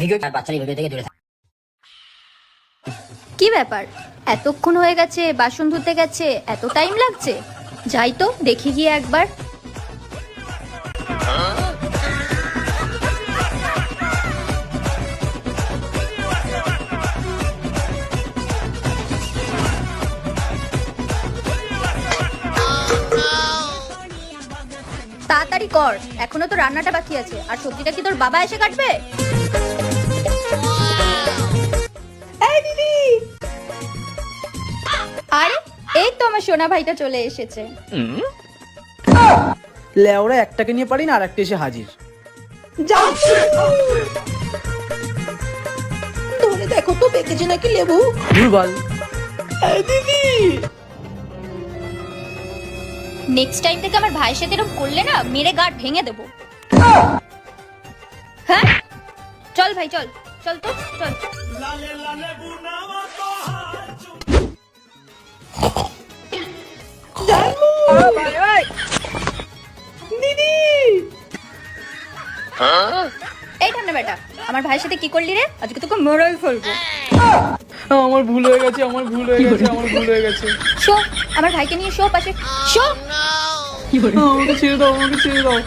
Video আর বাচ্চারা video থেকে দূরে কি ব্যাপার? এতক্ষণ হয়ে গেছে বাসন ধুতে গেছে এত টাইম লাগছে? যাই তো দেখি গিয়ে একবার। তাড়াতাড়ি কর। এখনও তো রান্নাটা বাকি আছে। আর সবজিটা কি তোর বাবা এসে কাটবে? আরে এই তো আমার সোনা ভাইটা চলে এসেছে। লেওরা একটাকে নিয়ে পারি না আর একটা এসে হাজির। ধরে দেখো তো পেকেছে নাকি লেবু। ভুলভাল। নেক্সট টাইম থেকে আমার ভাইয়ের সাথে এরকম করলে না মেরে গাড় ভেঙে দেবো। হ্যাঁ? চল ভাই চল। চল তো চল। এই ঠান্ডা বেটা আমার ভাইয়ের সাথে কি করলি রে? আজকে তোকে মেরেই ফেলব। আমার ভুল হয়ে গেছে আমার ভুল হয়ে গেছে আমার ভুল হয়ে গেছে। শো আমার ভাইকে নিয়ে শো পাশে। শো। আমাকে ছেড়ে দাও আমাকে ছেড়ে দাও।